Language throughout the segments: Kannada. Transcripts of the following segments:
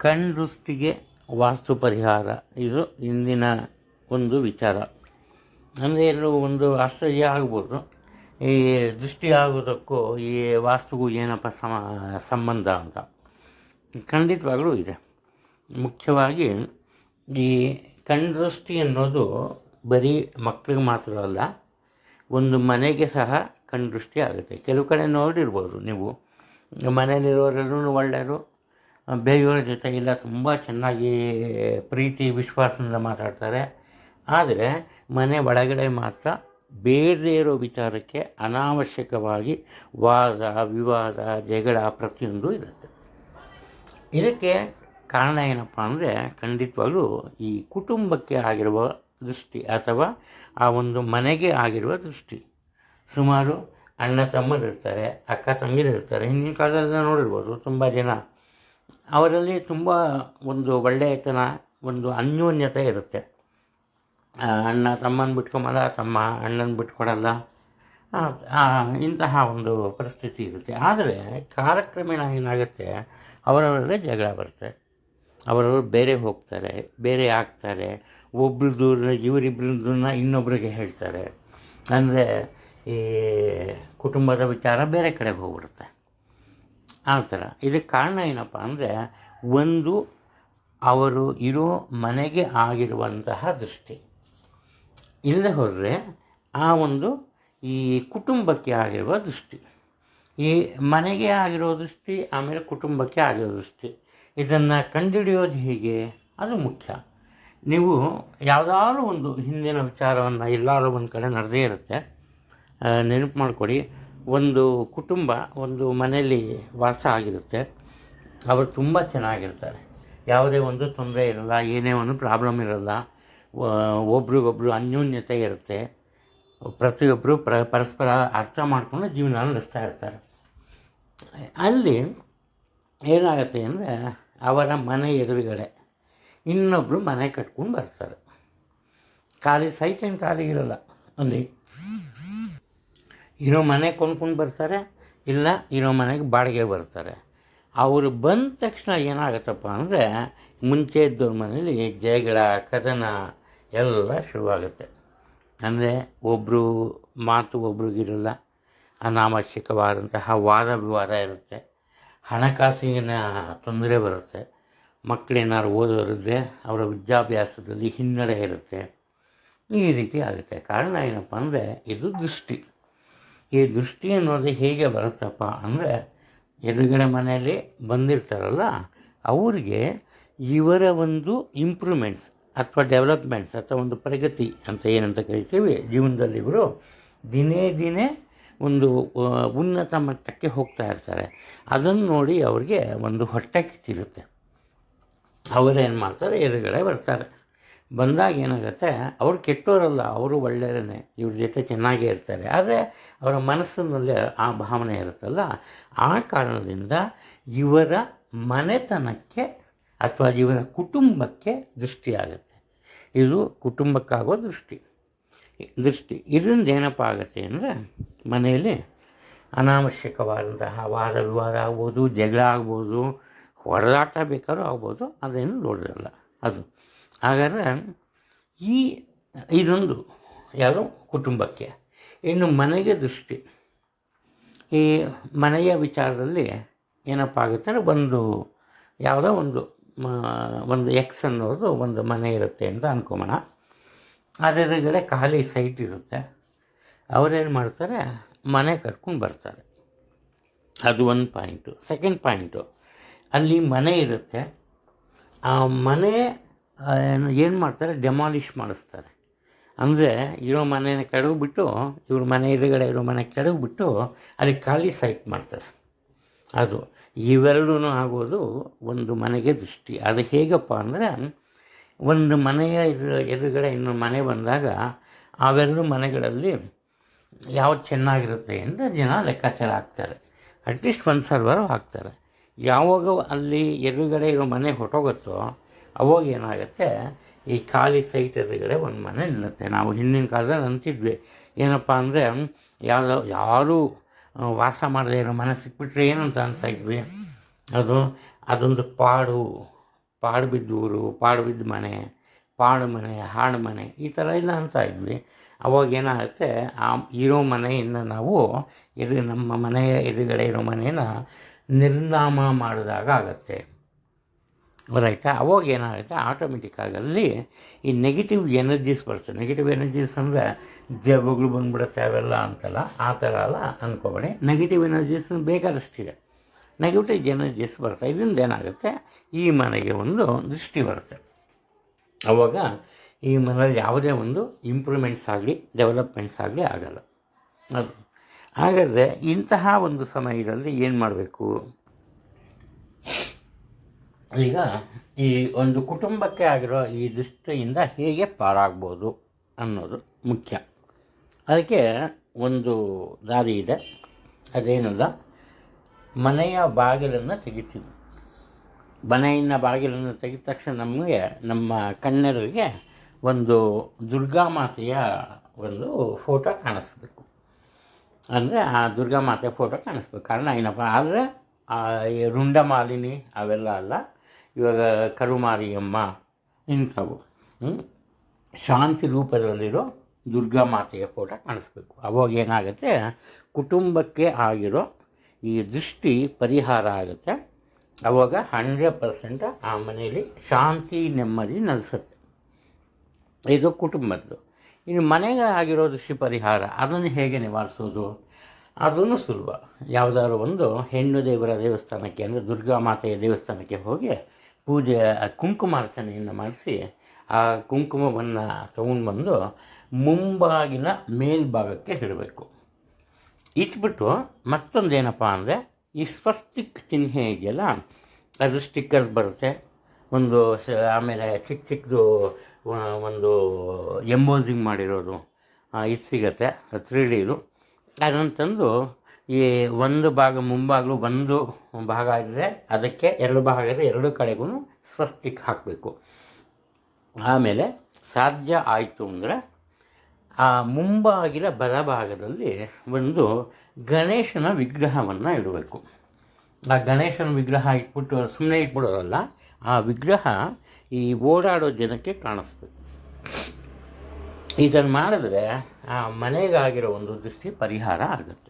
ಕಣ್ದೃಷ್ಟಿಗೆ ವಾಸ್ತು ಪರಿಹಾರ. ಇದು ಇಂದಿನ ಒಂದು ವಿಚಾರ. ಅಂದರೆ ಎಲ್ಲರೂ ಒಂದು ಆಶ್ಚರ್ಯ ಆಗ್ಬೋದು. ಈ ದೃಷ್ಟಿ ಆಗೋದಕ್ಕೂ ಈ ವಾಸ್ತುಗೂ ಏನಪ್ಪ ಸಮ, ಸಂಬಂಧ ಅಂತ. ಖಂಡಿತವಾಗಲೂ ಇದೆ. ಮುಖ್ಯವಾಗಿ ಈ ಕಣ್ದೃಷ್ಟಿ ಅನ್ನೋದು ಬರೀ ಮಕ್ಕಳಿಗೆ ಮಾತ್ರ ಅಲ್ಲ, ಒಂದು ಮನೆಗೆ ಸಹ ಕಣ್ದೃಷ್ಟಿ ಆಗುತ್ತೆ. ಕೆಲವು ಕಡೆ ನೋಡಿರ್ಬೋದು ನೀವು. ಮನೇಲಿರೋರೆಲ್ಲರೂ ಒಳ್ಳೆಯರು ಬೇರೆಯವರ ಜೊತೆ ಇಲ್ಲ ತುಂಬ ಚೆನ್ನಾಗಿ ಪ್ರೀತಿ, ವಿಶ್ವಾಸದಿಂದ ಮಾತಾಡ್ತಾರೆ. ಆದರೆ ಮನೆ ಒಳಗಡೆ ಮಾತ್ರ ಬೇಡದೇ ಇರೋ ವಿಚಾರಕ್ಕೆ ಅನಾವಶ್ಯಕವಾಗಿ ವಾದ, ವಿವಾದ, ಜಗಳ ಪ್ರತಿಯೊಂದು ಇರುತ್ತೆ. ಇದಕ್ಕೆ ಕಾರಣ ಏನಪ್ಪ ಅಂದರೆ ಖಂಡಿತವಾಗಲೂ ಈ ಕುಟುಂಬಕ್ಕೆ ಆಗಿರುವ ದೃಷ್ಟಿ ಅಥವಾ ಆ ಒಂದು ಮನೆಗೆ ಆಗಿರುವ ದೃಷ್ಟಿ. ಸುಮಾರು ಅಣ್ಣ ತಮ್ಮರಿರ್ತಾರೆ, ಅಕ್ಕ ತಂಗಿರಿರ್ತಾರೆ. ಹಿಂದಿನ ಕಾಲದಲ್ಲಿ ನೋಡಿರ್ಬೋದು, ತುಂಬ ಜನ ಅವರಲ್ಲಿ ತುಂಬ ಒಂದು ಒಳ್ಳೆಯತನ ಒಂದು ಅನ್ಯೋನ್ಯತೆ ಇರುತ್ತೆ. ಅಣ್ಣ ತಮ್ಮನ ಬಿಟ್ಕೊಂಬಲ್ಲ, ತಮ್ಮ ಅಣ್ಣನ ಬಿಟ್ಕೊಡಲ್ಲ. ಇಂತಹ ಒಂದು ಪರಿಸ್ಥಿತಿ ಇರುತ್ತೆ. ಆದರೆ ಕಾಲಕ್ರಮೇಣ ಏನಾಗುತ್ತೆ, ಅವರವರಲ್ಲೇ ಜಗಳ ಬರುತ್ತೆ. ಅವರವರು ಬೇರೆ ಹೋಗ್ತಾರೆ, ಬೇರೆ ಆಗ್ತಾರೆ. ಒಬ್ರದ್ದು ಇವರಿಬ್ಬರದನ್ನ ಇನ್ನೊಬ್ಬರಿಗೆ ಹೇಳ್ತಾರೆ. ಅಂದರೆ ಈ ಕುಟುಂಬದ ವಿಚಾರ ಬೇರೆ ಕಡೆಗೆ ಹೋಗ್ಬಿಡುತ್ತೆ. ಆ ಥರ. ಇದಕ್ಕೆ ಕಾರಣ ಏನಪ್ಪ ಅಂದರೆ ಒಂದು, ಅವರು ಇರೋ ಮನೆಗೆ ಆಗಿರುವಂತಹ ದೃಷ್ಟಿ. ಇಲ್ಲದೆ ಹೋದರೆ ಆ ಒಂದು ಈ ಕುಟುಂಬಕ್ಕೆ ಆಗಿರುವ ದೃಷ್ಟಿ. ಈ ಮನೆಗೆ ಆಗಿರೋ ದೃಷ್ಟಿ, ಆಮೇಲೆ ಕುಟುಂಬಕ್ಕೆ ಆಗಿರೋ ದೃಷ್ಟಿ. ಇದನ್ನು ಕಂಡುಹಿಡಿಯೋದು ಹೇಗೆ? ಅದು ಮುಖ್ಯ. ನೀವು ಯಾವುದಾದ್ರೂ ಒಂದು ಹಿಂದಿನ ವಿಚಾರವನ್ನು ಎಲ್ಲಾದ್ರೂ ಒಂದು ಕಡೆ ನಡೆದೇ ಇರುತ್ತೆ. ನೆನಪು ಮಾಡಿಕೊಡಿ. ಒಂದು ಕುಟುಂಬ, ಒಂದು ಮನೆಯಲ್ಲಿ ವಾಸ ಆಗಿರುತ್ತೆ. ಅವರು ತುಂಬ ಚೆನ್ನಾಗಿರ್ತಾರೆ. ಯಾವುದೇ ಒಂದು ತೊಂದರೆ ಇರಲ್ಲ, ಏನೇ ಒಂದು ಪ್ರಾಬ್ಲಮ್ ಇರಲ್ಲ. ಒಬ್ರಿಗೊಬ್ರು ಅನ್ಯೋನ್ಯತೆ ಇರುತ್ತೆ. ಪ್ರತಿಯೊಬ್ಬರು ಪ್ರ, ಪರಸ್ಪರ ಅರ್ಥ ಮಾಡ್ಕೊಂಡು ಜೀವನ ನಡೆಸ್ತಾ ಇರ್ತಾರೆ. ಅಲ್ಲಿ ಏನಾಗುತ್ತೆ ಅಂದರೆ, ಅವರ ಮನೆ ಎದುರುಗಡೆ ಇನ್ನೊಬ್ಬರು ಮನೆ ಕಟ್ಕೊಂಡು ಬರ್ತಾರೆ. ಖಾಲಿ ಸೈಟ್ ಏನು ಖಾಲಿ ಇರಲ್ಲ. ಅಲ್ಲಿ ಇರೋ ಮನೆ ಕೊಂಡ್ಕೊಂಡು ಬರ್ತಾರೆ, ಇಲ್ಲ ಇರೋ ಮನೆಗೆ ಬಾಡಿಗೆ ಬರ್ತಾರೆ. ಅವರು ಬಂದ ತಕ್ಷಣ ಏನಾಗುತ್ತಪ್ಪ ಅಂದರೆ, ಮುಂಚೆ ಇದ್ದವ್ರ ಮನೇಲಿ ಜಗಳ, ಕದನ ಎಲ್ಲ ಶುರುವಾಗುತ್ತೆ. ಅಂದರೆ ಒಬ್ಬರು ಮಾತು ಒಬ್ರಿಗಿರಲ್ಲ, ಅನಾವಶ್ಯಕವಾದಂತಹ ವಾದ ವಿವಾದ ಇರುತ್ತೆ. ಹಣಕಾಸಿನ ತೊಂದರೆ ಬರುತ್ತೆ. ಮಕ್ಕಳೇನಾದ್ರು ಓದೋರಿದ್ರೆ ಅವರ ವಿದ್ಯಾಭ್ಯಾಸದಲ್ಲಿ ಹಿನ್ನಡೆ ಇರುತ್ತೆ. ಈ ರೀತಿ ಆಗುತ್ತೆ. ಕಾರಣ ಏನಪ್ಪ ಅಂದರೆ, ಇದು ದೃಷ್ಟಿ. ಈ ದೃಷ್ಟಿ ಅನ್ನೋದು ಹೇಗೆ ಬರುತ್ತಪ್ಪ ಅಂದರೆ ಎದುರುಗಡೆ ಮನೆಯಲ್ಲಿ ಬಂದಿರ್ತಾರಲ್ಲ, ಅವರಿಗೆ ಇವರ ಒಂದು ಇಂಪ್ರೂವ್ಮೆಂಟ್ಸ್ ಅಥವಾ ಡೆವಲಪ್ಮೆಂಟ್ಸ್ ಅಥವಾ ಒಂದು ಪ್ರಗತಿ ಅಂತ ಏನಂತ ಕರಿತೀವಿ ಜೀವನದಲ್ಲಿ ಇವರು, ದಿನೇ ದಿನೇ ಒಂದು ಉನ್ನತ ಮಟ್ಟಕ್ಕೆ ಹೋಗ್ತಾ ಇರ್ತಾರೆ. ಅದನ್ನು ನೋಡಿ ಅವ್ರಿಗೆ ಒಂದು ಹೊಟ್ಟೆ ಕಿತ್ತಿರುತ್ತೆ. ಅವರೇನು ಮಾಡ್ತಾರೆ? ಎದುರುಗಡೆ ಬರ್ತಾರೆ. ಬಂದಾಗ ಏನಾಗುತ್ತೆ? ಅವರು ಕೆಟ್ಟೋರಲ್ಲ, ಅವರು ಒಳ್ಳೆಯರೇ ಇವ್ರ ಜೊತೆ ಚೆನ್ನಾಗೇ ಇರ್ತಾರೆ. ಆದರೆ ಅವರ ಮನಸ್ಸಿನಲ್ಲಿ ಆ ಭಾವನೆ ಇರುತ್ತಲ್ಲ, ಆ ಕಾರಣದಿಂದ ಇವರ ಮನೆತನಕ್ಕೆ ಅಥವಾ ಇವರ ಕುಟುಂಬಕ್ಕೆ ದೃಷ್ಟಿ ಆಗುತ್ತೆ. ಇದು ಕುಟುಂಬಕ್ಕಾಗೋ ದೃಷ್ಟಿ. ದೃಷ್ಟಿ. ಇದರಿಂದ ಏನಪ್ಪ ಆಗುತ್ತೆ ಅಂದರೆ, ಮನೆಯಲ್ಲಿ ಅನಾವಶ್ಯಕವಾದಂತಹ ವಾದ ವಿವಾದ ಆಗ್ಬೋದು, ಜಗಳ ಆಗ್ಬೋದು, ಹೊಡೆದಾಟ ಬೇಕಾದ್ರೂ ಆಗ್ಬೋದು, ಅದೇನು ದೊಡ್ಡದಲ್ಲ. ಅದು. ಹಾಗಾದರೆ ಈ ಇದೊಂದು ಯಾವುದು? ಕುಟುಂಬಕ್ಕೆ. ಇನ್ನು ಮನೆಗೆ ದೃಷ್ಟಿ. ಈ ಮನೆಯ ವಿಚಾರದಲ್ಲಿ ಏನಪ್ಪ ಆಗುತ್ತೆ ಅಂದರೆ ಒಂದು ಯಾವುದೋ ಒಂದು ಒಂದು ಎಕ್ಸ್ ಅನ್ನೋದು ಒಂದು ಮನೆ ಇರುತ್ತೆ ಅಂತ ಅನ್ಕೊಂಬೋಣ. ಅದರಗಡೆ ಖಾಲಿ ಸೈಟ್ ಇರುತ್ತೆ. ಅವರೇನು ಮಾಡ್ತಾರೆ? ಮನೆ ಕಟ್ಕೊಂಡು ಬರ್ತಾರೆ. ಅದು ಒಂದು ಪಾಯಿಂಟು ಸೆಕೆಂಡ್ ಪಾಯಿಂಟು ಅಲ್ಲಿ ಮನೆ ಇರುತ್ತೆ. ಆ ಮನೆ ಏನು ಮಾಡ್ತಾರೆ? ಡೆಮಾಲಿಷ್ ಮಾಡಿಸ್ತಾರೆ. ಅಂದರೆ ಇರೋ ಮನೆನ ಕೆಡವಿಬಿಟ್ಟು, ಇವ್ರ ಮನೆ ಎದುರುಗಡೆ ಇರೋ ಮನೆ ಕೆಡವಿಬಿಟ್ಟು ಅಲ್ಲಿ ಖಾಲಿ ಸೈಟ್ ಮಾಡ್ತಾರೆ. ಅದು ಇವೆರಡೂ ಆಗೋದು ಒಂದು ಮನೆಗೆ ದೃಷ್ಟಿ. ಅದು ಹೇಗಪ್ಪ ಅಂದರೆ, ಒಂದು ಮನೆಯ ಎದುರು, ಎದುರುಗಡೆ ಇನ್ನೊಂದು ಮನೆ ಬಂದಾಗ ಅವೆರಡು ಮನೆಗಳಲ್ಲಿ ಯಾವ್ದು ಚೆನ್ನಾಗಿರುತ್ತೆ ಅಂತ ಜನ ಲೆಕ್ಕಾಚಾರ ಹಾಕ್ತಾರೆ. ಅಟ್ಲೀಸ್ಟ್ ಒಂದು ಸರ್ವರು ಹಾಕ್ತಾರೆ. ಯಾವಾಗ ಅಲ್ಲಿ ಎದುರುಗಡೆ ಇರೋ ಮನೆ ಹೊಟ್ಟೋಗುತ್ತೋ ಅವಾಗ ಏನಾಗುತ್ತೆ, ಈ ಖಾಲಿ ಸೈಟ್ ಎದುರುಗಡೆ ಒಂದು ಮನೆ ನಿಲ್ಲುತ್ತೆ. ನಾವು ಹಿಂದಿನ ಕಾಲದಲ್ಲಿ ಅಂತಿದ್ವಿ. ಏನಪ್ಪ ಅಂದರೆ, ಯಾವುದೋ, ಯಾರೂ ವಾಸ ಮಾಡದೇ ಇರೋ ಮನೆ ಸಿಕ್ಬಿಟ್ರೆ ಏನಂತ ಅಂತ ಇದ್ವಿ. ಅದು, ಅದೊಂದು ಪಾಡು ಪಾಡುಬಿದ್ದೂರು ಪಾಡುಬಿದ್ದ ಮನೆ, ಪಾಡು ಮನೆ, ಹಾಡು ಮನೆ, ಈ ಥರ ಎಲ್ಲ ಅಂತ ಇದ್ವಿ. ಅವಾಗ ಏನಾಗುತ್ತೆ, ಆ, ಇರೋ ಮನೆಯಿಂದ ನಾವು ಇದು ನಮ್ಮ ಮನೆಯ ಎದುರುಗಡೆ ಇರೋ ಮನೆಯನ್ನು ನಿರ್ನಾಮ ಮಾಡಿದಾಗ ಆಗುತ್ತೆ. ಗೊತ್ತಾಯ್ತಾ ಅವಾಗ ಏನಾಗುತ್ತೆ ಆಟೋಮೆಟಿಕ್ಕಾಗಿ ಅಲ್ಲಿ ಈ ನೆಗೆಟಿವ್ ಎನರ್ಜೀಸ್ ಬರ್ತವೆ ನೆಗೆಟಿವ್ ಎನರ್ಜೀಸ್ ಅಂದರೆ ದೆವ್ವಗಳು ಬಂದ್ಬಿಡುತ್ತೆ, ಅವೆಲ್ಲ ಅಂತಲ್ಲ, ಆ ಥರ ಅಲ್ಲ ಅಂದ್ಕೋಬೇಡಿ ನೆಗೆಟಿವ್ ಎನರ್ಜೀಸ್ ಬೇಕಾದಷ್ಟಿದೆ. ನೆಗೆಟಿವ್ ಎನರ್ಜೀಸ್ ಬರ್ತವೆ ಇದರಿಂದ ಏನಾಗುತ್ತೆ, ಈ ಮನೆಗೆ ಒಂದು ದೃಷ್ಟಿ ಬರುತ್ತೆ. ಅವಾಗ ಈ ಮನೆಯಲ್ಲಿ ಯಾವುದೇ ಒಂದು ಇಂಪ್ರೂವ್ಮೆಂಟ್ಸ್ ಆಗಲಿ ಡೆವಲಪ್ಮೆಂಟ್ಸ್ ಆಗಲಿ ಆಗಲ್ಲ. ಅದು. ಹಾಗಾದರೆ ಇಂತಹ ಒಂದು ಸಮಯದಲ್ಲಿ ಏನು ಮಾಡಬೇಕು? ಈಗ ಈ ಒಂದು ಕುಟುಂಬಕ್ಕೆ ಆಗಿರೋ ಈ ದೃಷ್ಟಿಯಿಂದ ಹೇಗೆ ಪಾರಾಗ್ಬೋದು ಅನ್ನೋದು ಮುಖ್ಯ. ಅದಕ್ಕೆ ಒಂದು ದಾರಿ ಇದೆ. ಅದೇನಲ್ಲ, ಮನೆಯ ಬಾಗಿಲನ್ನು ತೆಗಿತೀವಿ. ಮನೆಯಿಂದ ಬಾಗಿಲನ್ನು ತೆಗೆದ ತಕ್ಷಣ ನಮಗೆ ನಮ್ಮ ಕಣ್ಣೆದುರಿಗೆ ಒಂದು ದುರ್ಗಾ ಮಾತೆಯ ಒಂದು ಫೋಟೋ ಕಾಣಿಸ್ಬೇಕು. ಅಂದರೆ ಆ ದುರ್ಗಾ ಮಾತೆಯ ಫೋಟೋ ಕಾಣಿಸ್ಬೇಕು. ಕಾರಣ ಏನಪ್ಪ, ಆದರೆ ರುಂಡಮಾಲಿನಿ ಅವೆಲ್ಲ ಅಲ್ಲ. ಇವಾಗ ಕರುಮಾರಿಯಮ್ಮ ಇಂಥವು? ಶಾಂತಿ ರೂಪದಲ್ಲಿರೋ ದುರ್ಗಾ ಮಾತೆಯ ಫೋಟೋ ಕಾಣಿಸ್ಬೇಕು. ಅವಾಗ ಏನಾಗುತ್ತೆ? ಕುಟುಂಬಕ್ಕೆ ಆಗಿರೋ ಈ ದೃಷ್ಟಿ ಪರಿಹಾರ ಆಗುತ್ತೆ. ಅವಾಗ ಹಂಡ್ರೆಡ್ ಪರ್ಸೆಂಟ್ ಆ ಮನೆಯಲ್ಲಿ ಶಾಂತಿ ನೆಮ್ಮದಿ ನೆಲೆಸುತ್ತೆ. ಇದು ಕುಟುಂಬದ್ದು. ಇನ್ನು ಮನೆಗೆ ಆಗಿರೋ ದೃಷ್ಟಿ ಪರಿಹಾರ, ಅದನ್ನು ಹೇಗೆ ನಿವಾರಿಸೋದು? ಅದನ್ನು ಸುಲಭ. ಯಾವುದಾದ್ರು ಒಂದು ಹೆಣ್ಣು ದೇವರ ದೇವಸ್ಥಾನಕ್ಕೆ ಅಂದರೆ ದುರ್ಗಾ ಮಾತೆಯ ದೇವಸ್ಥಾನಕ್ಕೆ ಹೋಗಿ ಪೂಜೆ ಕುಂಕುಮಾರ್ಚನೆಯನ್ನು ಮಾಡಿಸಿ, ಆ ಕುಂಕುಮವನ್ನು ತಗೊಂಡು ಬಂದು ಮುಂಬಾಗಿನ ಮೇಲ್ಭಾಗಕ್ಕೆ ಇಡಬೇಕು. ಇಟ್ಬಿಟ್ಟು ಮತ್ತೊಂದು ಏನಪ್ಪ ಅಂದರೆ, ಈ ಸ್ವಸ್ತಿಕ್ ಚಿಹ್ನೆ ಇದೆಯಲ್ಲ, ಅದು ಸ್ಟಿಕ್ಕರ್ಸ್ ಬರುತ್ತೆ. ಒಂದು ಸ, ಆಮೇಲೆ ಚಿಕ್ಕ ಚಿಕ್ಕದು ಒಂದು ಎಂಬೋಸಿಂಗ್ ಮಾಡಿರೋದು ಇದು ಸಿಗತ್ತೆ ತ್ರೀ ಡಿದು ಅದನ್ನು ತಂದು ಈ ಒಂದು ಭಾಗ ಮುಂಭಾಗಲು ಒಂದು ಭಾಗ ಆಗಿದೆ. ಅದಕ್ಕೆ ಎರಡು ಭಾಗ ಎರಡು ಕಡೆಗೂ ಸ್ವಸ್ತಿಕ್ ಹಾಕಬೇಕು. ಆಮೇಲೆ ಸಾಧ್ಯ ಆಯಿತು ಅಂದರೆ ಆ ಮುಂಬಾಗಿಲ ಬಲಭಾಗದಲ್ಲಿ ಒಂದು ಗಣೇಶನ ವಿಗ್ರಹವನ್ನು ಇಡಬೇಕು. ಆ ಗಣೇಶನ ವಿಗ್ರಹ ಇಟ್ಬಿಟ್ಟು ಸುಮ್ಮನೆ ಇಟ್ಬಿಡೋದಲ್ಲ, ಆ ವಿಗ್ರಹ ಈ ಓಡಾಡೋ ಜನಕ್ಕೆ ಕಾಣಿಸ್ಬೇಕು. ಇದನ್ನು ಮಾಡಿದ್ರೆ ಆ ಮನೆಗಾಗಿರೋ ಒಂದು ದೃಷ್ಟಿ ಪರಿಹಾರ ಆಗುತ್ತೆ.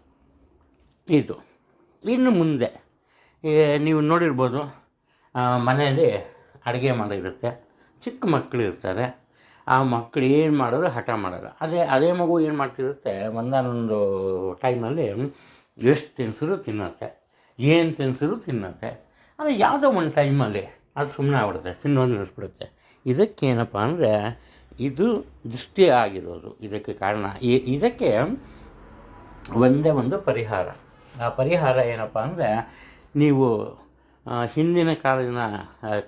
ಇದು. ಇನ್ನು ಮುಂದೆ ನೀವು ನೋಡಿರ್ಬೋದು ಮನೆಯಲ್ಲಿ ಅಡುಗೆ ಮಾಡಿರುತ್ತೆ ಚಿಕ್ಕ ಮಕ್ಕಳು ಇರ್ತಾರೆ. ಆ ಮಕ್ಕಳು ಏನು ಮಾಡೋದು ಹಠ ಮಾಡಲ್ಲ. ಅದೇ ಅದೇ ಮಗು ಏನು ಮಾಡ್ತಿರುತ್ತೆ ಒಂದಾನೊಂದು ಟೈಮಲ್ಲಿ ಎಷ್ಟು ತಿನ್ಸಿದ್ರು ತಿನ್ನತ್ತೆ, ಏನು ತಿನ್ಸಿದ್ರು ತಿನ್ನತ್ತೆ. ಆದರೆ ಯಾವುದೋ ಒಂದು ಟೈಮಲ್ಲಿ ಅದು ಸುಮ್ಮನೆ ಆಗ್ಬಿಡುತ್ತೆ, ತಿನ್ನೋದು ನಿಲ್ಲಿಸ್ಬಿಡುತ್ತೆ ಇದಕ್ಕೇನಪ್ಪ ಅಂದರೆ, ಇದು ದೃಷ್ಟಿ ಆಗಿರೋದು ಇದಕ್ಕೆ ಕಾರಣ ಇದಕ್ಕೆ ಒಂದೇ ಒಂದು ಪರಿಹಾರ. ಆ ಪರಿಹಾರ ಏನಪ್ಪ ಅಂದರೆ ನೀವು ಹಿಂದಿನ ಕಾಲಿನ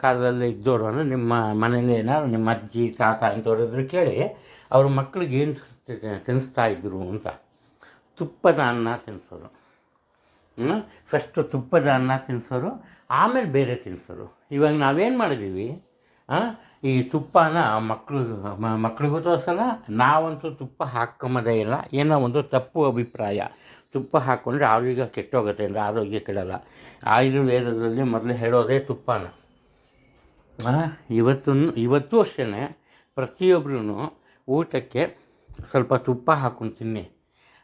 ಕಾಲದಲ್ಲಿ ಇದ್ದವರು ಅಂದರೆ ನಿಮ್ಮ ಮನೇಲಿ ಏನಾದ್ರು ನಿಮ್ಮ ಅಜ್ಜಿ, ತಾತ ಅಂತವ್ರು ಇದ್ರು ಕೇಳಿ ಅವ್ರ ಮಕ್ಕಳಿಗೆ ಏನು ತಿನ್ನಿಸ್ತಾ ಇದ್ರು ಅಂತ. ತುಪ್ಪದ ಅನ್ನ ತಿನ್ನಿಸೋರು ಫಸ್ಟು ತುಪ್ಪದ ಅನ್ನ ತಿನ್ನಿಸೋರು ಆಮೇಲೆ ಬೇರೆ ತಿನ್ನಿಸೋರು ಇವಾಗ ನಾವೇನು ಮಾಡಿದ್ದೀವಿ ಈ ತುಪ್ಪನ ಮಕ್ಕಳು ಮಕ್ಳಿಗೂ ತೋರಿಸಲ್ಲ, ನಾವಂತೂ ತುಪ್ಪ ಹಾಕ್ಕೊಂಬೋದೇ ಇಲ್ಲ, ಏನೋ ಒಂದು ತಪ್ಪು ಅಭಿಪ್ರಾಯ. ತುಪ್ಪ ಹಾಕ್ಕೊಂಡ್ರೆ ಆರೋಗ್ಯ ಕೆಟ್ಟೋಗುತ್ತೆ ಅಂದರೆ ಆರೋಗ್ಯ ಕೆಡಲ್ಲ. ಆಯುರ್ವೇದದಲ್ಲಿ ಮೊದಲು ಹೇಳೋದೇ ತುಪ್ಪನ. ಇವತ್ತು ಇವತ್ತು ಅಷ್ಟೇ ಪ್ರತಿಯೊಬ್ಬರೂ ಊಟಕ್ಕೆ ಸ್ವಲ್ಪ ತುಪ್ಪ ಹಾಕ್ಕೊಂಡು ತಿನ್ನಿ.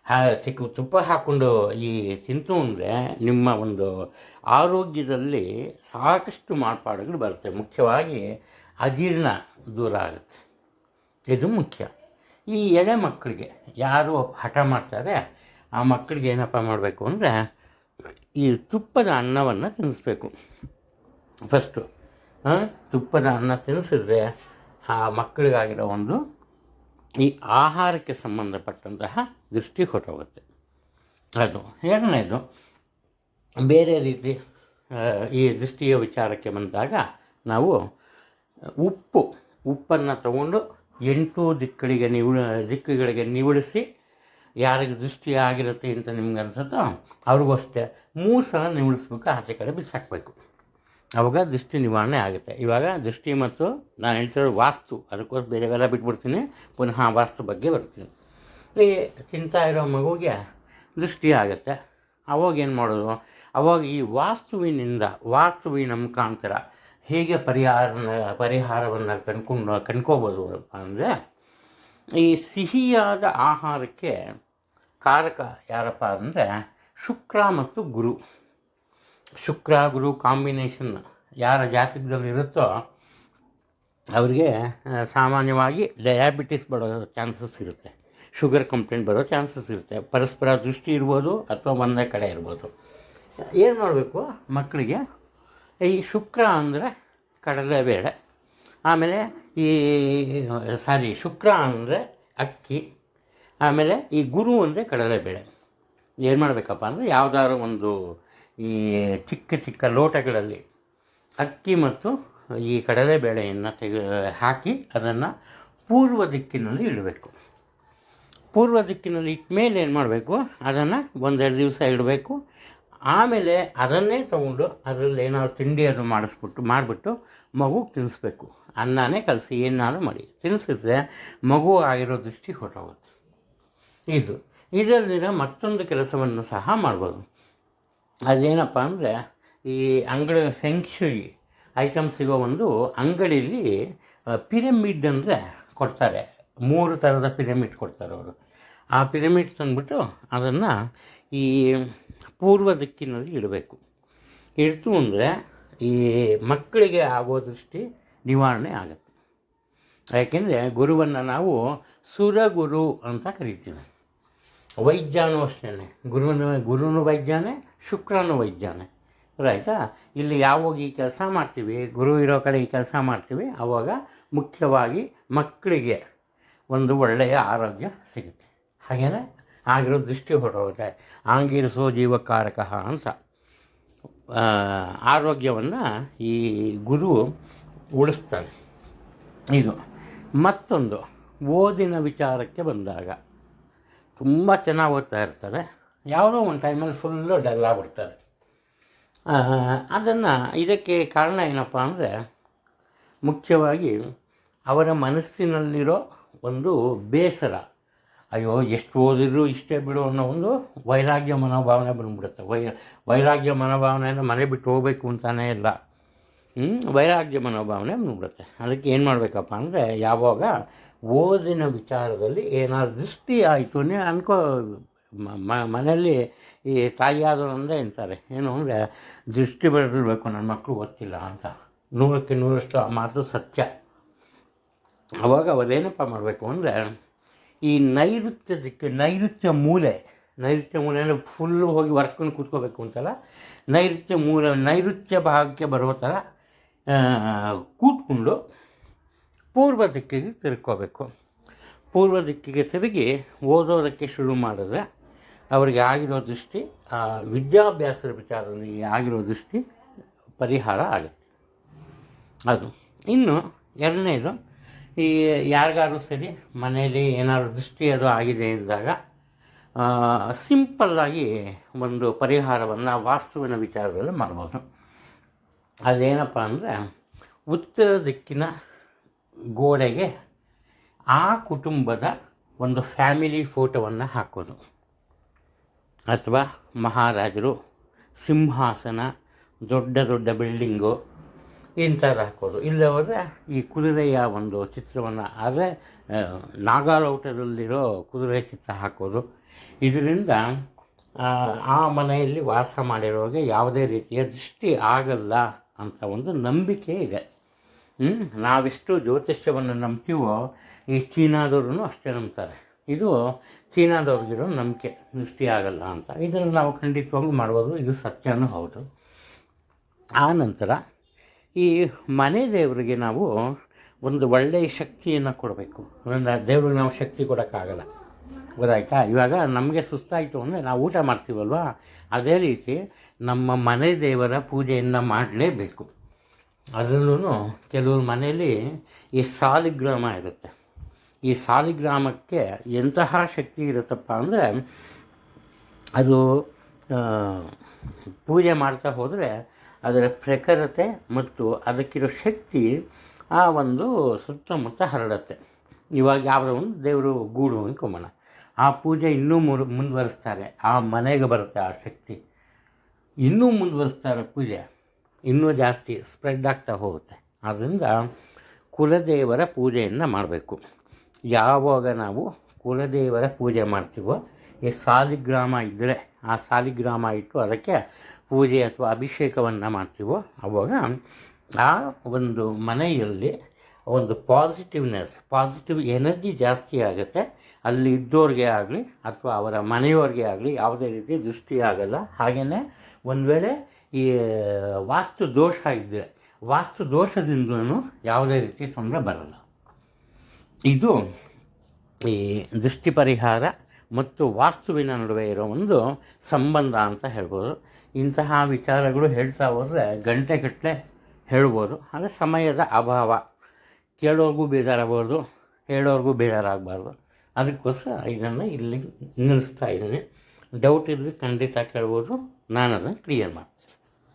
ಹಾ ಚಿಕ್ಕ ತುಪ್ಪ ಹಾಕ್ಕೊಂಡು ಈ ತಿಂತು ಅಂದರೆ ನಿಮ್ಮ ಒಂದು ಆರೋಗ್ಯದಲ್ಲಿ ಸಾಕಷ್ಟು ಮಾರ್ಪಾಡುಗಳು ಬರುತ್ತೆ. ಮುಖ್ಯವಾಗಿ ಅಜೀರ್ಣ ದೂರ ಆಗುತ್ತೆ. ಇದು ಮುಖ್ಯ. ಈ ಎಳೆ ಮಕ್ಕಳಿಗೆ ಯಾರು ಹಠ ಮಾಡ್ತಾರೆ ಆ ಮಕ್ಕಳಿಗೆ ಏನಪ್ಪ ಮಾಡಬೇಕು ಅಂದರೆ ಈ ತುಪ್ಪದ ಅನ್ನವನ್ನು ತಿನ್ನಿಸ್ಬೇಕು. ಫಸ್ಟು ತುಪ್ಪದ ಅನ್ನ ತಿನ್ನಿಸಿದ್ರೆ ಆ ಮಕ್ಕಳಿಗಾಗಿರೋ ಒಂದು ಈ ಆಹಾರಕ್ಕೆ ಸಂಬಂಧಪಟ್ಟಂತಹ ದೃಷ್ಟಿ ಹೊರಟೋಗುತ್ತೆ. ಅದು ಎರಡನೇದು, ಬೇರೆ ರೀತಿ ಈ ದೃಷ್ಟಿಯ ವಿಚಾರಕ್ಕೆ ಬಂದಾಗ ನಾವು ಉಪ್ಪು, ಉಪ್ಪನ್ನು ತಗೊಂಡು ಎಂಟು ದಿಕ್ಕುಗಳಿಗೆ ನಿವ್, ದಿಕ್ಕುಗಳಿಗೆ ನಿವುಳಿಸಿ ಯಾರಿಗೆ ದೃಷ್ಟಿ ಆಗಿರುತ್ತೆ ಅಂತ ನಿಮ್ಗೆ ಅನ್ಸುತ್ತೋ ಅವ್ರಿಗೂ ಅಷ್ಟೇ ಮೂರು ಸಲ ನಿವಳಿಸ್ಬೇಕು ಆಚೆ ಕಡೆ ಬಿಸಾಕಬೇಕು. ಅವಾಗ ದೃಷ್ಟಿ ನಿವಾರಣೆ ಆಗುತ್ತೆ. ಇವಾಗ ದೃಷ್ಟಿ ಮತ್ತು ನಾನು ಹೇಳ್ತಿರೋ ವಾಸ್ತು, ಅದಕ್ಕೋಸ್ಕರ ಬೇರೆ ಬೇರೆ ಬಿಟ್ಬಿಡ್ತೀನಿ. ಪುನಃ ವಾಸ್ತು ಬಗ್ಗೆ ಬರ್ತೀನಿ. ಈ ತಿಂತಾ ಇರೋ ಮಗುಗೆ ದೃಷ್ಟಿ ಆಗುತ್ತೆ. ಅವಾಗ ಏನು ಮಾಡೋದು? ಅವಾಗ ಈ ವಾಸ್ತುವಿನಿಂದ, ವಾಸ್ತುವಿನ ಮುಖಾಂತರ ಹೇಗೆ ಪರಿಹಾರನ ಪರಿಹಾರವನ್ನು ಕಂಡ್ಕೊಂಡು ಕಂಡ್ಕೋಬೋದು ಅಂದರೆ ಈ ಸಿಹಿಯಾದ ಆಹಾರಕ್ಕೆ ಕಾರಕ ಯಾರಪ್ಪ ಅಂದರೆ ಶುಕ್ರ ಮತ್ತು ಗುರು. ಶುಕ್ರ, ಗುರು ಕಾಂಬಿನೇಷನ್ ಯಾರ ಜಾತಕದಲ್ಲಿ ಇರುತ್ತೋ ಅವರಿಗೆ ಸಾಮಾನ್ಯವಾಗಿ ಡಯಾಬಿಟಿಸ್ ಬರೋ ಚಾನ್ಸಸ್ ಇರುತ್ತೆ. ಶುಗರ್ ಕಂಪ್ಲೇಂಟ್ ಬರೋ ಚಾನ್ಸಸ್ ಇರುತ್ತೆ. ಪರಸ್ಪರ ದೃಷ್ಟಿ ಇರ್ಬೋದು ಅಥವಾ ಒಂದೇ ಕಡೆ ಇರ್ಬೋದು. ಏನು ಮಾಡಬೇಕು ಮಕ್ಕಳಿಗೆ? ಈ ಶುಕ್ರ ಅಂದರೆ ಕಡಲೆಬೇಳೆ ಆಮೇಲೆ ಈ, ಸಾರಿ ಶುಕ್ರ ಅಂದರೆ ಅಕ್ಕಿ. ಆಮೇಲೆ ಈ ಗುರು ಅಂದರೆ ಕಡಲೆಬೇಳೆ ಏನು ಮಾಡಬೇಕಪ್ಪ ಅಂದರೆ ಯಾವುದಾದ್ರು ಒಂದು ಈ ಚಿಕ್ಕ ಚಿಕ್ಕ ಲೋಟಗಳಲ್ಲಿ ಅಕ್ಕಿ ಮತ್ತು ಈ ಕಡಲೆಬೇಳೆಯನ್ನು ತೆಗೆ, ಹಾಕಿ ಅದನ್ನು ಪೂರ್ವ ದಿಕ್ಕಿನಲ್ಲಿ ಇಡಬೇಕು. ಪೂರ್ವ ದಿಕ್ಕಿನಲ್ಲಿ ಇಟ್ಟ ಮೇಲೆ ಏನು ಮಾಡಬೇಕು? ಅದನ್ನು ಒಂದೆರಡು ದಿವಸ ಇಡಬೇಕು. ಆಮೇಲೆ ಅದನ್ನೇ ತೊಗೊಂಡು ಅದರಲ್ಲಿ ಏನಾದ್ರು ತಿಂಡಿ ಅದು ಮಾಡಿಸ್ಬಿಟ್ಟು, ಮಾಡಿಬಿಟ್ಟು ಮಗುಗೆ ತಿನ್ನಿಸ್ಬೇಕು ಅನ್ನನೇ ಕಲಸಿ ಏನಾದರೂ ಮಾಡಿ. ತಿನ್ನಿಸಿದ್ರೆ ಮಗು ಆಗಿರೋ ದೃಷ್ಟಿ ಹೊರಟೋಗುತ್ತೆ. ಇದು. ಇದರಲ್ಲಿನ ಮತ್ತೊಂದು ಕೆಲಸವನ್ನು ಸಹ ಮಾಡ್ಬೋದು. ಅದೇನಪ್ಪ ಅಂದರೆ, ಈ ಅಂಗಡಿ ಫೆಂಕ್ಷುಯಿ ಐಟಮ್ ಸಿಗೋ ಒಂದು ಅಂಗಡಿಯಲ್ಲಿ ಪಿರಮಿಡ್ ಅಂದರೆ ಕೊಡ್ತಾರೆ. ಮೂರು ಥರದ ಪಿರಮಿಡ್ ಕೊಡ್ತಾರೆ ಅವರು. ಆ ಪಿರಮಿಡ್ ತಂದ್ಬಿಟ್ಟು ಅದನ್ನು ಈ ಪೂರ್ವ ದಿಕ್ಕಿನಲ್ಲಿ ಇಡಬೇಕು. ಇಡ್ತು ಅಂದರೆ ಈ ಮಕ್ಕಳಿಗೆ ಆಗೋ ದೃಷ್ಟಿ ನಿವಾರಣೆ ಆಗುತ್ತೆ. ಯಾಕೆಂದರೆ ಗುರುವನ್ನು ನಾವು ಸುರಗುರು ಅಂತ ಕರಿತೀವಿ. ವೈದ್ಯನೂ ಅಷ್ಟೇ. ಗುರುನು ಗುರುನು ವೈದ್ಯನೇ, ಶುಕ್ರನು ವೈದ್ಯನೇ. ಆಯಿತಾ? ಇಲ್ಲಿ ಯಾವಾಗ ಈ ಕೆಲಸ ಮಾಡ್ತೀವಿ, ಗುರು ಇರೋ ಕಡೆ ಈ ಕೆಲಸ ಮಾಡ್ತೀವಿ ಆವಾಗ ಮುಖ್ಯವಾಗಿ ಮಕ್ಕಳಿಗೆ ಒಂದು ಒಳ್ಳೆಯ ಆರೋಗ್ಯ ಸಿಗುತ್ತೆ. ಹಾಗೆಯೇ ಆಗಿರೋ ದೃಷ್ಟಿ ಹೊರಡುತ್ತೆ ಆಂಗಿರಿಸೋ ಜೀವಕಾರಕ ಅಂತ. ಆರೋಗ್ಯವನ್ನು ಈ ಗುರು ಉಳಿಸ್ತಾರೆ. ಇದು ಮತ್ತೊಂದು ಓದಿನ ವಿಚಾರಕ್ಕೆ ಬಂದಾಗ. ತುಂಬ ಚೆನ್ನಾಗಿ ಓದ್ತಾ ಇರ್ತಾರೆ. ಯಾವುದೋ ಒಂದು ಟೈಮಲ್ಲಿ ಫುಲ್ಲು ಡಲ್ ಆಗ್ಬಿಡ್ತಾರೆ. ಅದನ್ನು ಇದಕ್ಕೆ ಕಾರಣ ಏನಪ್ಪ ಅಂದರೆ, ಮುಖ್ಯವಾಗಿ ಅವರ ಮನಸ್ಸಿನಲ್ಲಿರೋ ಒಂದು ಬೇಸರ. ಅಯ್ಯೋ, ಎಷ್ಟು ಓದಿದ್ರು ಇಷ್ಟೇ ಬಿಡು ಅನ್ನೋ ಒಂದು ವೈರಾಗ್ಯ ಮನೋಭಾವನೆ ಬಂದ್ಬಿಡುತ್ತೆ. ವೈ, ವೈರಾಗ್ಯ ಮನೋಭಾವನೆಯನ್ನು ಮನೆ ಬಿಟ್ಟು ಹೋಗಬೇಕು ಅಂತಾನೇ ಇಲ್ಲ? ವೈರಾಗ್ಯ ಮನೋಭಾವನೆ ಬಂದ್ಬಿಡುತ್ತೆ. ಅದಕ್ಕೆ ಏನು ಮಾಡಬೇಕಪ್ಪ ಅಂದರೆ, ಯಾವಾಗ ಓದಿನ ವಿಚಾರದಲ್ಲಿ ಏನಾದ್ರು ದೃಷ್ಟಿ ಆಯಿತು ಅನ್ಕೋ ಮನೆಯಲ್ಲಿ ಈ ತಾಯಿಯಾದವರು ಅಂದರೆ ಎಂತಾರೆ, ಏನು ಅಂದರೆ ದೃಷ್ಟಿ ಬರಬೇಕು ನನ್ನ ಮಕ್ಕಳು ಗೊತ್ತಿಲ್ಲ ಅಂತ. ನೂರಕ್ಕೆ ನೂರಷ್ಟು ಆ ಮಾತು ಸತ್ಯ. ಅವಾಗ ಅವರೇನಪ್ಪ ಮಾಡಬೇಕು ಅಂದರೆ, ಈ ನೈಋತ್ಯ ದಿಕ್ಕು ನೈಋತ್ಯ ಮೂಲೆ ನೈಋತ್ಯ ಮೂಲೆ ಅಂದರೆ ಫುಲ್ಲು ಹೋಗಿ ವರ್ಕನ್ನು ಕೂತ್ಕೋಬೇಕು ಅಂತಲ್ಲ, ನೈಋತ್ಯ ಮೂಲ, ನೈಋತ್ಯ ಭಾಗಕ್ಕೆ ಬರೋ ಥರ ಕೂತ್ಕೊಂಡು ಪೂರ್ವ ದಿಕ್ಕಿಗೆ ತಿರ್ಕೋಬೇಕು. ಪೂರ್ವ ದಿಕ್ಕಿಗೆ ತಿರುಗಿ ಓದೋದಕ್ಕೆ ಶುರು ಮಾಡಿದ್ರೆ ಅವರಿಗೆ ಆಗಿರೋ ದೃಷ್ಟಿ, ಆ ವಿದ್ಯಾಭ್ಯಾಸದ ವಿಚಾರದಲ್ಲಿ ಆಗಿರೋ ದೃಷ್ಟಿ ಪರಿಹಾರ ಆಗುತ್ತೆ. ಅದು. ಇನ್ನು ಎರಡನೇದು, ಈ ಯಾರಿಗಾದ್ರೂ ಸರಿ ಮನೆಯಲ್ಲಿ ಏನಾದರೂ ದೃಷ್ಟಿ ಅದು ಆಗಿದೆ ಎಂದಾಗ ಸಿಂಪಲ್ಲಾಗಿ ಒಂದು ಪರಿಹಾರವನ್ನು ವಾಸ್ತುವಿನ ವಿಚಾರದಲ್ಲಿ ಮಾಡ್ಬೋದು. ಅದೇನಪ್ಪ ಅಂದರೆ ಉತ್ತರ ದಿಕ್ಕಿನ ಗೋಡೆಗೆ ಆ ಕುಟುಂಬದ ಒಂದು ಫ್ಯಾಮಿಲಿ ಫೋಟೋವನ್ನು ಹಾಕೋದು. ಅಥವಾ ಮಹಾರಾಜರು ಸಿಂಹಾಸನ ದೊಡ್ಡ ದೊಡ್ಡ ಬಿಲ್ಡಿಂಗು ಇಂಥದ್ದು ಹಾಕೋದು. ಇಲ್ಲ ಹೋದರೆ ಈ ಕುದುರೆಯ ಒಂದು ಚಿತ್ರವನ್ನು ಆದರೆ ನಾಗಾಲೋಟದಲ್ಲಿರೋ ಕುದುರೆ ಚಿತ್ರ ಹಾಕೋದು. ಇದರಿಂದ ಆ, ಮನೆಯಲ್ಲಿ ವಾಸ ಮಾಡಿರೋರಿಗೆ ಯಾವುದೇ ರೀತಿಯ ದೃಷ್ಟಿ ಆಗಲ್ಲ ಅಂತ ಒಂದು ನಂಬಿಕೆ ಇದೆ? ನಾವೆಷ್ಟು ಜ್ಯೋತಿಷ್ಯವನ್ನು ನಂಬ್ತೀವೋ ಈ ಚೀನಾದವ್ರೂ ಅಷ್ಟೇ ನಂಬ್ತಾರೆ. ಇದು ಚೀನಾದವ್ರಿಗಿರೋ ನಂಬಿಕೆ, ದೃಷ್ಟಿ ಆಗಲ್ಲ ಅಂತ. ಇದನ್ನು ನಾವು ಖಂಡಿತವಾಗ್ಲೂ ಮಾಡ್ಬೋದು, ಇದು ಸತ್ಯನೂ ಹೌದು. ಆ ನಂತರ ಈ ಮನೆ ದೇವರಿಗೆ ನಾವು ಒಂದು ಒಳ್ಳೆಯ ಶಕ್ತಿಯನ್ನು ಕೊಡಬೇಕು. ಒಂದು ದೇವ್ರಿಗೆ ನಾವು ಶಕ್ತಿ ಕೊಡೋಕ್ಕಾಗಲ್ಲ. ಗೊತ್ತಾಯ್ತಾ? ಇವಾಗ ನಮಗೆ ಸುಸ್ತಾಯಿತು ಅಂದರೆ ನಾವು ಊಟ ಮಾಡ್ತೀವಲ್ವಾ? ಅದೇ ರೀತಿ ನಮ್ಮ ಮನೆ ದೇವರ ಪೂಜೆಯನ್ನು ಮಾಡಲೇಬೇಕು. ಅದರಲ್ಲೂ ಕೆಲವ್ರ ಮನೆಯಲ್ಲಿ ಈ ಸಾಲಿಗ್ರಾಮ ಇರುತ್ತೆ. ಈ ಸಾಲಿಗ್ರಾಮಕ್ಕೆ ಎಂತಹ ಶಕ್ತಿ ಇರುತ್ತಪ್ಪ ಅಂದರೆ ಅದು ಪೂಜೆ ಮಾಡ್ತಾ ಹೋದರೆ ಅದರ ಪ್ರಖರತೆ ಮತ್ತು ಅದಕ್ಕಿರೋ ಶಕ್ತಿ ಆ ಒಂದು ಸುತ್ತಮುತ್ತ ಹರಡುತ್ತೆ. ಇವಾಗ ಯಾವುದೋ ಒಂದು ದೇವರು ಗೂಡು ಅಂದ್ಕೊಂಬೋಣ ಆ ಪೂಜೆ ಇನ್ನೂ ಮುರು ಮುಂದುವರಿಸ್ತಾರೆ. ಆ ಮನೆಗೆ ಬರುತ್ತೆ ಆ ಶಕ್ತಿ. ಇನ್ನೂ ಮುಂದುವರಿಸ್ತಾರೆ ಪೂಜೆ. ಇನ್ನೂ ಜಾಸ್ತಿ ಸ್ಪ್ರೆಡ್ ಆಗ್ತಾ ಹೋಗುತ್ತೆ. ಆದ್ದರಿಂದ ಕುಲದೇವರ ಪೂಜೆಯನ್ನು ಮಾಡಬೇಕು. ಯಾವಾಗ ನಾವು ಕುಲದೇವರ ಪೂಜೆ ಮಾಡ್ತೀವೋ, ಈ ಸಾಲಿಗ್ರಾಮ ಇದ್ದರೆ ಆ ಸಾಲಿಗ್ರಾಮ ಇಟ್ಟು ಅದಕ್ಕೆ ಪೂಜೆ ಅಥವಾ ಅಭಿಷೇಕವನ್ನು ಮಾಡ್ತೀವೋ ಆವಾಗ ಆ ಒಂದು ಮನೆಯಲ್ಲಿ ಒಂದು ಪಾಸಿಟಿವ್ನೆಸ್ ಪಾಸಿಟಿವ್ ಎನರ್ಜಿ ಜಾಸ್ತಿ ಆಗುತ್ತೆ. ಅಲ್ಲಿ ಇದ್ದವ್ರಿಗೆ ಆಗಲಿ ಅಥವಾ ಅವರ ಮನೆಯವ್ರಿಗೆ ಆಗಲಿ ಯಾವುದೇ ರೀತಿ ದೃಷ್ಟಿ ಆಗಲ್ಲ. ಹಾಗೆಯೇ ಒಂದು ವೇಳೆ ಈ, ವಾಸ್ತು ದೋಷ ಇದ್ದರೆ ವಾಸ್ತು ದೋಷದಿಂದಲೂ ಯಾವುದೇ ರೀತಿ ತೊಂದರೆ ಬರಲ್ಲ. ಇದು ಈ ದೃಷ್ಟಿ ಪರಿಹಾರ ಮತ್ತು ವಾಸ್ತುವಿನ ನಡುವೆ ಇರೋ ಒಂದು ಸಂಬಂಧ ಅಂತ ಹೇಳ್ಬೋದು. ಇಂತಹ ವಿಚಾರಗಳು ಹೇಳ್ತಾ ಹೋದರೆ ಗಂಟೆಗಟ್ಟಲೆ ಹೇಳ್ಬೋದು. ಅಂದರೆ ಸಮಯದ ಅಭಾವ. ಕೇಳೋರ್ಗೂ ಬೇಜಾರಾಗಬಾರ್ದು, ಹೇಳೋರ್ಗೂ ಬೇಜಾರಾಗಬಾರ್ದು. ಅದಕ್ಕೋಸ್ಕರ ಇದನ್ನು ಇಲ್ಲಿ ನಿಲ್ಲಿಸ್ತಾ ಇದ್ದೀನಿ. ಡೌಟ್ ಇದ್ದರೆ ಖಂಡಿತ ಕೇಳ್ಬೋದು. ನಾನು ಅದನ್ನು ಕ್ಲಿಯರ್ ಮಾಡ್ತೀನಿ.